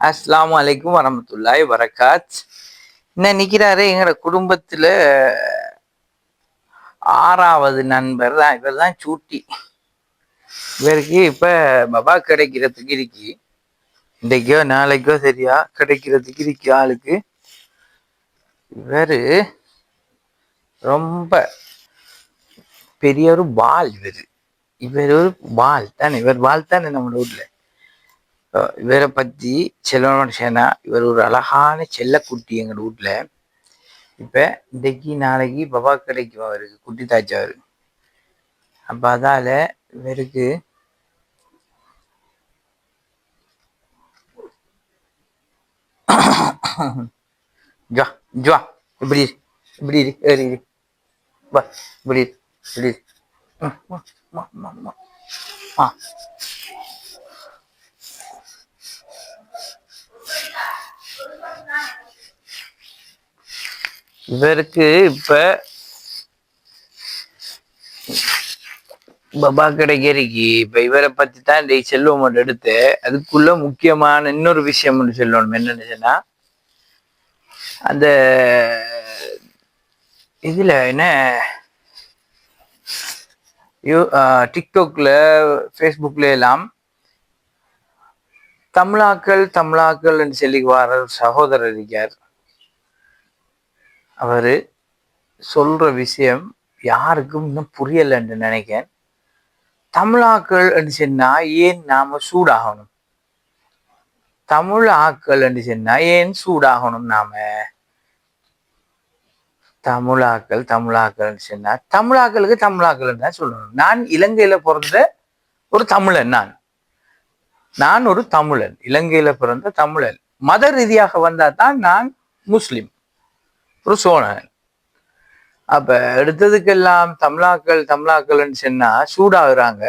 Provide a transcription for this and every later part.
அஸ்லாம் அலைக்கும் வரமத்துல்லாய் வரகாத் என்ன நிற்கிறாரு எங்களோட குடும்பத்துல ஆறாவது நண்பர் தான். இவர் தான் சூட்டி. இவருக்கு இப்ப பபா கிடைக்கிறதுக்கு இருக்கு. இன்றைக்கோ நாளைக்கோ சரியா கிடைக்கிறதுக்கு இருக்கு ஆளுக்கு. இவரு ரொம்ப பெரிய ஒரு பால் இவர். இவர் ஒரு பால் தானே. இவர் பால் தானே நம்ம ஊரில். இவரை பத்தி செல்வனோட சேனா இவர் ஒரு அழகான செல்லக்குட்டி எங்க வீட்டில் இப்ப இன்றைக்கு நாளைக்கு பபா கிடைக்கும் அவருக்கு குட்டி தாச்சாரு அப்ப அதால இவருக்கு ஜா ஜா இப்படி இரு, இப்படி இரு, ஏறி இரு. வா இப்படி இரு, இப்படி இரு. ஆ இவருக்கு இப்ப பபா கடைகரிக்கு இப்ப இவரை பத்தி தான் இந்த செல்வம் ஒன்று எடுத்து அதுக்குள்ள முக்கியமான இன்னொரு விஷயம் ஒன்று சொல்லணும். என்னன்னு சொன்னா அந்த இதுல என்ன யூ டிக்டாக்ல ஃபேஸ்புக்ல எல்லாம் தமிழாக்கள் தமிழாக்கள் சொல்லி வர சகோதரர் இருக்கார். அவர் சொல்ற விஷயம் யாருக்கும் இன்னும் புரியலைன்னு நினைக்கிறேன். தமிழாக்கள் சொன்னால் ஏன் நாம சூடாகணும்? தமிழ் ஆக்கள் சொன்னால் ஏன் சூடாகணும் நாம? தமிழாக்கள் தமிழாக்கள் சொன்னா தமிழாக்களுக்கு தமிழாக்கள் தான் சொல்லணும். நான் இலங்கையில பிறந்த ஒரு தமிழன் நான். நான் ஒரு தமிழன். இலங்கையில பிறந்த தமிழன். மத ரீதியாக வந்தா தான் நான் முஸ்லிம். ஒரு சோழன். அப்ப எடுத்ததுக்கெல்லாம் தமிழாக்கள் தமிழாக்கள்னு சொன்னா சூடாகுறாங்க.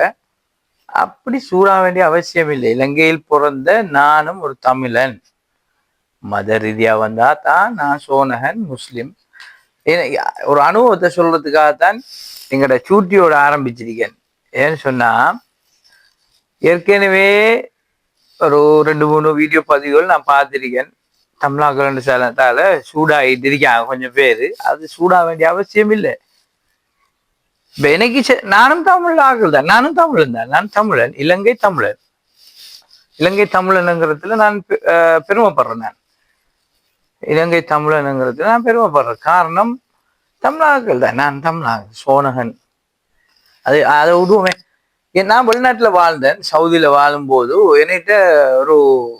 அப்படி சூடாக வேண்டிய அவசியம் இல்லை. இலங்கையில் பிறந்த நானும் ஒரு தமிழன். மத ரீதியா வந்தா தான் நான் சோனகன் முஸ்லிம். ஒரு அனுபவத்தை சொல்றதுக்காகத்தான் எங்களோட சூட்டியோட ஆரம்பிச்சிருக்கேன். ஏன்னு சொன்னா ஏற்கனவே ஒரு ரெண்டு மூணு வீடியோ பதிவுகள் நான் பார்த்திருக்கேன். தமிழாக்கள் சேலத்தால சூடாகிட்டு இருக்காங்க கொஞ்சம் பேர். அது சூடாக வேண்டிய அவசியம் இல்லை. இப்போ எனக்கு செ- நானும் தமிழ் ஆகல் தான். நானும் தமிழன் தான். நான் தமிழன் இலங்கை தமிழன். இலங்கை தமிழனுங்கிறதுல நான் அஹ் பெருமைப்படுறேன் நான். இலங்கை தமிழனுங்கிறதுல நான் பெருமைப்படுறேன். காரணம் தமிழாக்கள் தான். நான் தமிழாக சோனகன். அது அதை விடுவோமே. ஏன் நான் வெளிநாட்டுல வாழ்ந்தேன். சவுதியில வாழும்போது என்கிட்ட ஒரு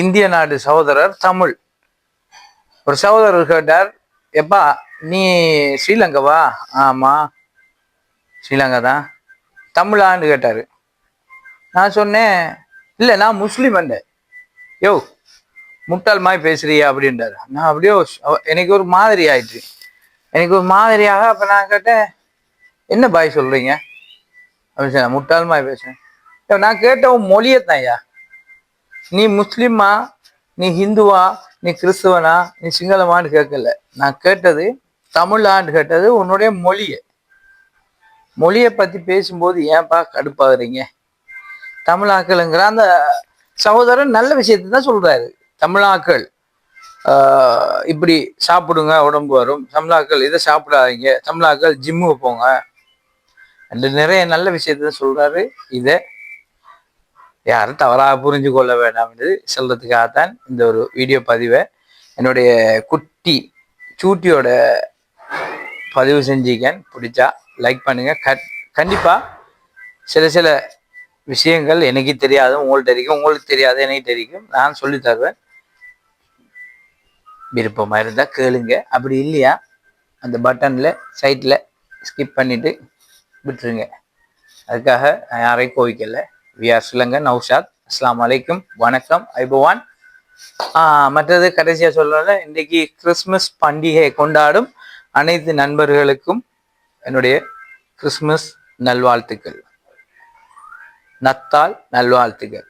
இந்திய நாடு சகோதரர் தமிழ். ஒரு சகோதரர் கேட்டார் எப்பா நீ ஸ்ரீலங்காவா? ஆமா. ஸ்ரீலங்கா தான். தமிழான்னு கேட்டார். நான் சொன்னேன். இல்லை நான் முஸ்லீம் யோ முட்டாள் மாதிரி பேசுறியா அப்படின்றாரு. நான் அப்படியே எனக்கு ஒரு மாதிரி ஆயிடுச்சு எனக்கு ஒரு மாதிரியாக அப்போ நான் கேட்டேன் என்ன பாய் சொல்கிறீங்க அப்படின்னு சொன்னேன் முட்டாள் மாதிரி பேசுகிறேன் நான் கேட்ட உன் மொழியத்தான் ஐயா. நீ முஸ்லீமா நீ ஹிந்துவா நீ கிறிஸ்துவனா நீ சிங்களமான்னு கேட்கல. நான் கேட்டது தமிழான்னு கேட்டது உன்னுடைய மொழியை. மொழியை பற்றி பேசும்போது ஏன்பா கடுப்பாகுறீங்க? தமிழாக்களுங்கிற அந்த சகோதரன் நல்ல விஷயத்தை தான் சொல்கிறாரு தமிழாக்கள் இப்படி சாப்பிடுங்க உடம்பு வரும். தமிழாக்கள் இதை சாப்பிடாதீங்க. தமிழாக்கள் ஜிம்முக்கு போங்க. அந்த நிறைய நல்ல விஷயத்தை தான் சொல்கிறாரு இதை யாரும் தவறாக புரிஞ்சு கொள்ள வேண்டாம் என்று சொல்றதுக்காகத்தான் இந்த ஒரு வீடியோ பதிவை என்னுடைய குட்டி சூட்டியோட பதிவு செஞ்சிக்கேன் பிடிச்சா லைக் பண்ணுங்க. கட் கண்டிப்பாக சில சில விஷயங்கள் எனக்கு தெரியாது உங்களுக்கு தெரியும் உங்களுக்கு தெரியாது எனக்கு தெரியும். நான் சொல்லி தருவேன். விருப்பமாக இருந்தால் கேளுங்க. அப்படி இல்லையா? அந்த பட்டனில் சைட்டில் ஸ்கிப் பண்ணிவிட்டு விட்டுருங்க. அதுக்காக நான் யாரையும் கோவிக்கலை. We are Sri Lankan Naushad அஸ்லாம் அலைக்கும் வணக்கம் ஐபவான் மற்றது கடைசியாக சொல்லல இன்றைக்கு கிறிஸ்மஸ் பண்டிகை கொண்டாடும் அனைத்து நண்பர்களுக்கும் என்னுடைய கிறிஸ்மஸ் நல்வாழ்த்துக்கள். நத்தால் நல்வாழ்த்துக்கள்.